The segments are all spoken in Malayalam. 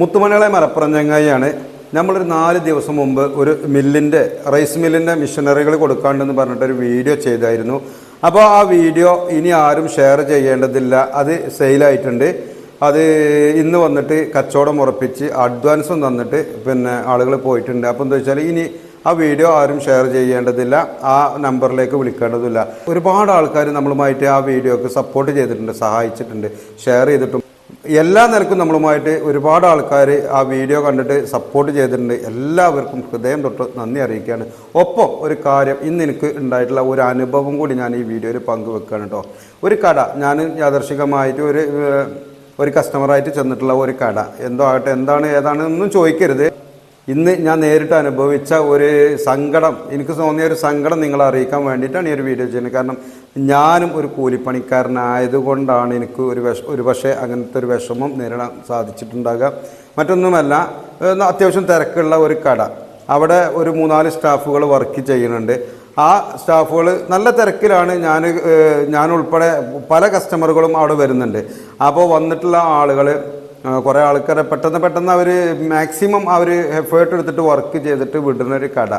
മുത്തുമണികളെ മലപ്പുറം ചങ്ങായിയാണ്. നമ്മളൊരു നാല് ദിവസം മുമ്പ് ഒരു മില്ലിന്റെ റൈസ് മില്ലിന്റെ മിഷനറികൾ കൊടുക്കാണ്ടെന്ന് പറഞ്ഞിട്ടൊരു വീഡിയോ ചെയ്തായിരുന്നു. അപ്പോൾ ആ വീഡിയോ ഇനി ആരും ഷെയർ ചെയ്യേണ്ടതില്ല. അത് സെയിലായിട്ടുണ്ട്. അത് ഇന്ന് വന്നിട്ട് കച്ചവടം ഉറപ്പിച്ച് അഡ്വാൻസും തന്നിട്ട് പിന്നെ ആളുകൾ പോയിട്ടുണ്ട്. അപ്പോൾ എന്താ വെച്ചാൽ ഇനി ആ വീഡിയോ ആരും ഷെയർ ചെയ്യേണ്ടതില്ല. ആ നമ്പറിലേക്ക് വിളിക്കേണ്ടതില്ല. ഒരുപാട് ആൾക്കാർ നമ്മളുമായിട്ട് ആ വീഡിയോക്ക് സപ്പോർട്ട് ചെയ്തിട്ടുണ്ട് സഹായിച്ചിട്ടുണ്ട് ഷെയർ ചെയ്തിട്ടും എല്ലാ നിലക്കും നമ്മളുമായിട്ട് ഒരുപാട് ആൾക്കാർ ആ വീഡിയോ കണ്ടിട്ട് സപ്പോർട്ട് ചെയ്തിട്ടുണ്ട്. എല്ലാവർക്കും ഹൃദയം തൊട്ട് നന്ദി അറിയിക്കുകയാണ്. ഒപ്പം ഒരു കാര്യം ഇന്ന് എനിക്ക് ഉണ്ടായിട്ടുള്ള ഒരു അനുഭവം കൂടി ഞാൻ ഈ വീഡിയോയിൽ പങ്കുവെക്കുകയാണ് കേട്ടോ ഒരു കട. ഞാൻ യാദർശികമായിട്ട് ഒരു ഒരു കസ്റ്റമറായിട്ട് ചെന്നിട്ടുള്ള ഒരു കട. എന്തോ ആകട്ടെ എന്താണ് ഏതാണ് ഒന്നും ചോദിക്കരുത്. ഇന്ന് ഞാൻ നേരിട്ട് അനുഭവിച്ച ഒരു സങ്കടം എനിക്ക് തോന്നിയ ഒരു സങ്കടം നിങ്ങളെ അറിയിക്കാൻ വേണ്ടിയിട്ടാണ് ഈ ഒരു വീഡിയോ ചെയ്യുന്നത്. കാരണം ഞാനും ഒരു കൂലിപ്പണിക്കാരനായതുകൊണ്ടാണ് എനിക്ക് ഒരു വിഷ ഒരു പക്ഷേ അങ്ങനത്തെ ഒരു വിഷമം നേരിടാൻ സാധിച്ചിട്ടുണ്ടാകുക. മറ്റൊന്നുമല്ല അത്യാവശ്യം തിരക്കുള്ള ഒരു കട. അവിടെ ഒരു മൂന്നാൽ സ്റ്റാഫുകൾ വർക്ക് ചെയ്യുന്നുണ്ട്. ആ സ്റ്റാഫുകൾ നല്ല തിരക്കിലാണ് ഞാൻ ഞാൻ ഉൾപ്പെടെ പല കസ്റ്റമറുകളും അവിടെ വരുന്നുണ്ട്. അപ്പോൾ വന്നിട്ടുള്ള ആളുകൾ കുറേ ആൾക്കാരെ പെട്ടെന്ന് പെട്ടെന്ന് അവർ മാക്സിമം അവർ എഫേർട്ട് എടുത്തിട്ട് വർക്ക് ചെയ്തിട്ട് വിടുന്ന ഒരു കട.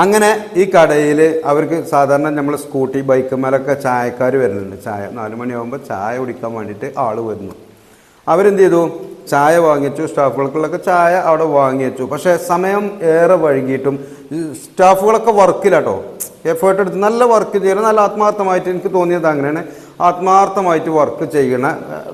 അങ്ങനെ ഈ കടയിൽ അവർക്ക് സാധാരണ നമ്മൾ സ്കൂട്ടി ബൈക്ക് മേലൊക്കെ ചായക്കാർ വരുന്നുണ്ട്. ചായ നാല് മണിയാകുമ്പോൾ ചായ കുടിക്കാൻ വേണ്ടിയിട്ട് ആൾ വരുന്നു. അവരെന്ത് ചെയ്തു? ചായ വാങ്ങിച്ചു സ്റ്റാഫുകൾക്കുള്ളൊക്കെ ചായ അവിടെ വാങ്ങി വെച്ചു പക്ഷേ സമയം ഏറെ വഴുകിയിട്ടും സ്റ്റാഫുകളൊക്കെ വർക്കിലാട്ടോ. എഫേർട്ട് എടുത്ത് നല്ല വർക്ക് ചെയ്യണം നല്ല ആത്മാർത്ഥമായിട്ട് എനിക്ക് തോന്നിയത് അങ്ങനെയാണ്. ആത്മാർത്ഥമായിട്ട് വർക്ക് ചെയ്യണ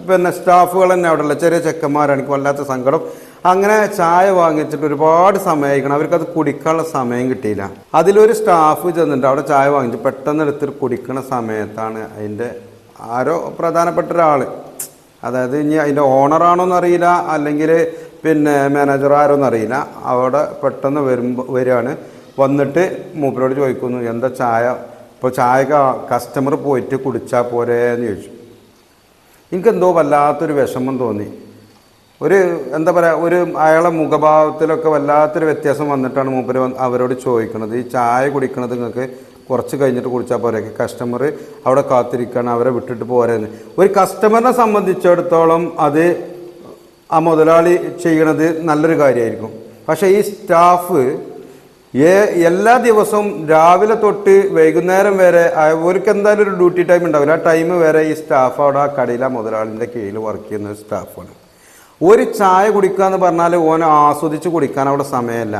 പിന്നെ സ്റ്റാഫുകൾ തന്നെ അവിടെ ഉള്ള ചെറിയ ചെക്കന്മാരാണ് എനിക്ക് വല്ലാത്ത സങ്കടം. അങ്ങനെ ചായ വാങ്ങിച്ചിട്ട് ഒരുപാട് സമയമായിരിക്കണം അവർക്കത് കുടിക്കാനുള്ള സമയം കിട്ടിയില്ല. അതിലൊരു സ്റ്റാഫ് ചെന്നിട്ട് അവിടെ ചായ വാങ്ങിച്ച് പെട്ടെന്ന് എടുത്തിട്ട് കുടിക്കണ സമയത്താണ് അതിന്റെ ആരോ പ്രധാനപ്പെട്ട ഒരാൾ അതായത് ഇനി അതിന്റെ ഓണറാണോന്ന് അറിയില്ല അല്ലെങ്കിൽ പിന്നെ മാനേജർ ആരോന്ന് അറിയില്ല അവിടെ പെട്ടെന്ന് വരുമ്പോൾ വരികയാണ്. വന്നിട്ട് മൂപ്പരോട് ചോദിക്കുന്നു എന്താ ചായ? ഇപ്പോൾ ചായ കസ്റ്റമർ പോയിട്ട് കുടിച്ചാൽ പോരേ എന്ന് ചോദിച്ചു. എനിക്കെന്തോ വല്ലാത്തൊരു വിഷമം തോന്നി. ഒരു എന്താ പറയുക ഒരു അയാളെ മുഖഭാവത്തിലൊക്കെ വല്ലാത്തൊരു വ്യത്യാസം വന്നിട്ടാണ് മൂപ്പര് അവരോട് ചോദിക്കുന്നത് ഈ ചായ കുടിക്കണത് നിങ്ങൾക്ക് കുറച്ച് കഴിഞ്ഞിട്ട് കുടിച്ചാൽ പോരെ. കസ്റ്റമർ അവിടെ കാത്തിരിക്കണം അവരെ വിട്ടിട്ട് പോരെന്ന്. ഒരു കസ്റ്റമറിനെ സംബന്ധിച്ചിടത്തോളം അത് ആ മുതലാളി ചെയ്യണത് നല്ലൊരു കാര്യമായിരിക്കും പക്ഷേ ഈ സ്റ്റാഫ് എല്ലാ ദിവസവും രാവിലെ തൊട്ട് വൈകുന്നേരം വരെ അവർക്ക് എന്തായാലും ഒരു ഡ്യൂട്ടി ടൈം ഉണ്ടാവില്ല. ആ ടൈം വരെ ഈ സ്റ്റാഫ് അവിടെ ആ കടയിലെ മുതലാളിന്റെ കീഴിൽ വർക്ക് ചെയ്യുന്ന ഒരു സ്റ്റാഫാണ് ഒരു ചായ കുടിക്കുക എന്ന് പറഞ്ഞാൽ ഓനെ ആസ്വദിച്ച് കുടിക്കാൻ അവിടെ സമയമില്ല.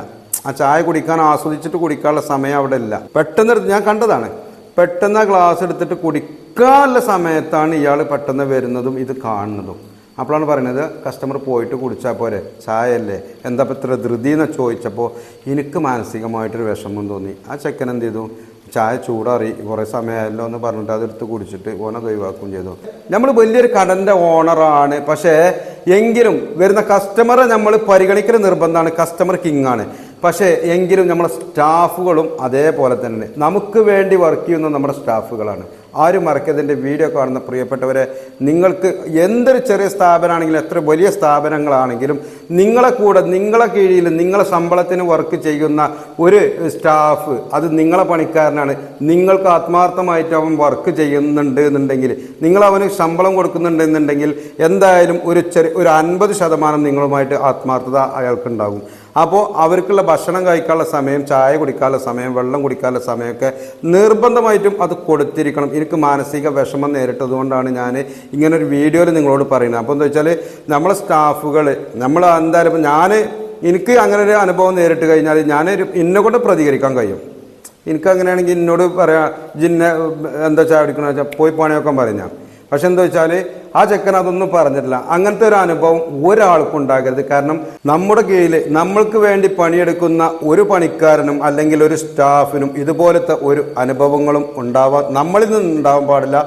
ആ ചായ കുടിക്കാൻ ആസ്വദിച്ചിട്ട് കുടിക്കാനുള്ള സമയം അവിടെ ഇല്ല. പെട്ടെന്ന് ഞാൻ കണ്ടതാണ്. പെട്ടെന്ന് ഗ്ലാസ് എടുത്തിട്ട് കുടിക്കാനുള്ള സമയത്താണ് ഇയാൾ പെട്ടെന്ന് വരുന്നതും ഇത് കാണുന്നതും. അപ്പോഴാണ് പറയുന്നത് കസ്റ്റമർ പോയിട്ട് കുടിച്ചാൽ പോരെ ചായ അല്ലേ എന്താ ഇപ്പം ഇത്ര ധൃതി എന്ന് ചോദിച്ചപ്പോൾ എനിക്ക് മാനസികമായിട്ടൊരു വിഷമം തോന്നി. ആ ചെക്കൻ എന്ത് ചെയ്തു? ചായ ചൂടാറി കുറേ സമയമായല്ലോ എന്ന് പറഞ്ഞിട്ട് അതെടുത്ത് കുടിച്ചിട്ട് ഓനത് ഒഴിവാക്കുകയും ചെയ്തു. നമ്മൾ വലിയൊരു കടന്റെ ഓണറാണ്. പക്ഷേ എങ്കിലും വരുന്ന കസ്റ്റമറെ നമ്മൾ പരിഗണിക്കൽ നിർബന്ധമാണ്. കസ്റ്റമർ കിങ് ആണ്. പക്ഷേ എങ്കിലും നമ്മുടെ സ്റ്റാഫുകളും അതേപോലെ തന്നെ. നമുക്ക് വേണ്ടി വർക്ക് ചെയ്യുന്ന നമ്മുടെ സ്റ്റാഫുകളാണ്. ആരും മറക്കതിന്റെ വീഡിയോ കാണുന്ന പ്രിയപ്പെട്ടവരെ നിങ്ങൾക്ക് എന്തൊരു ചെറിയ സ്ഥാപനമാണെങ്കിലും എത്ര വലിയ സ്ഥാപനങ്ങളാണെങ്കിലും നിങ്ങളെ കൂടെ നിങ്ങളെ കീഴിൽ നിങ്ങളെ ശമ്പളത്തിന് വർക്ക് ചെയ്യുന്ന ഒരു സ്റ്റാഫ് അത് നിങ്ങളെ പണിക്കാരനാണ്. നിങ്ങൾക്ക് ആത്മാർത്ഥമായിട്ട് അവൻ വർക്ക് ചെയ്യുന്നുണ്ട് എന്നുണ്ടെങ്കിൽ നിങ്ങൾ അവന് ശമ്പളം കൊടുക്കുന്നുണ്ട് എന്നുണ്ടെങ്കിൽ എന്തായാലും ഒരു ചെറിയ ഒരു അൻപത് ശതമാനം നിങ്ങളുമായിട്ട് ആത്മാർത്ഥത അയാൾക്കുണ്ടാകും. അപ്പോൾ അവർക്കുള്ള ഭക്ഷണം കഴിക്കാനുള്ള സമയം ചായ കുടിക്കാനുള്ള സമയം വെള്ളം കുടിക്കാനുള്ള സമയമൊക്കെ നിർബന്ധമായിട്ടും അത് കൊടുത്തിരിക്കണം. എനിക്ക് മാനസിക വിഷമം നേരിട്ടതുകൊണ്ടാണ് ഞാൻ ഇങ്ങനെ ഒരു വീഡിയോയിൽ നിങ്ങളോട് പറയുന്നത്. അപ്പോൾ എന്താ വെച്ചാൽ നമ്മളെ സ്റ്റാഫുകൾ നമ്മൾ എന്തായാലും ഞാൻ എനിക്ക് അങ്ങനെ ഒരു അനുഭവം നേരിട്ട് കഴിഞ്ഞാൽ ഞാനൊരു ഇന്നെ കൊണ്ട് പ്രതികരിക്കാൻ കഴിയും. എനിക്ക് അങ്ങനെയാണെങ്കിൽ എന്നോട് പറയാം ജിന്നെ എന്താ ചായ കുടിക്കണമെന്ന് വെച്ചാൽ പോയി പണിയൊക്കെ പറഞ്ഞാൽ പക്ഷെ എന്താ വെച്ചാൽ ആ ചെക്കൻ അതൊന്നും പറഞ്ഞിട്ടില്ല. അങ്ങനത്തെ ഒരു അനുഭവം ഒരാൾക്കും ഉണ്ടാകരുത്. കാരണം നമ്മുടെ കീഴിൽ നമ്മൾക്ക് വേണ്ടി പണിയെടുക്കുന്ന ഒരു പണിക്കാരനും അല്ലെങ്കിൽ ഒരു സ്റ്റാഫിനും ഇതുപോലത്തെ ഒരു അനുഭവങ്ങളും ഉണ്ടാവാൻ നമ്മളിൽ നിന്ന് ഉണ്ടാവാൻ പാടില്ല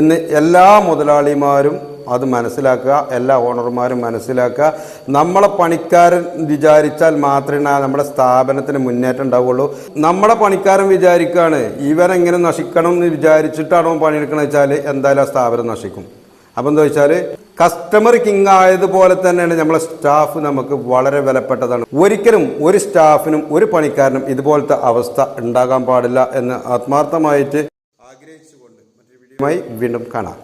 എന്ന് എല്ലാ മുതലാളിമാരും അത് മനസ്സിലാക്കുക. എല്ലാ ഓണർമാരും മനസ്സിലാക്കുക. നമ്മളെ പണിക്കാരൻ വിചാരിച്ചാൽ മാത്രമേ നമ്മുടെ സ്ഥാപനത്തിന് മുന്നേറ്റം ഉണ്ടാവുള്ളൂ. നമ്മളെ പണിക്കാരൻ വിചാരിക്കുകയാണ് ഇവരെങ്ങനെ നശിക്കണം എന്ന് വിചാരിച്ചിട്ടാണോ പണിയെടുക്കണമെന്ന് വെച്ചാൽ എന്തായാലും ആ സ്ഥാപനം നശിക്കും. അപ്പം എന്താ വെച്ചാൽ കസ്റ്റമർ കിങ് ആയതുപോലെ തന്നെയാണ് നമ്മളെ സ്റ്റാഫ് നമുക്ക് വളരെ വിലപ്പെട്ടതാണ്. ഒരിക്കലും ഒരു സ്റ്റാഫിനും ഒരു പണിക്കാരനും ഇതുപോലത്തെ അവസ്ഥ ഉണ്ടാകാൻ പാടില്ല എന്ന് ആത്മാർത്ഥമായിട്ട് ആഗ്രഹിച്ചുകൊണ്ട് മറ്റൊരു വീഡിയോയുമായി വീണ്ടും കാണാം.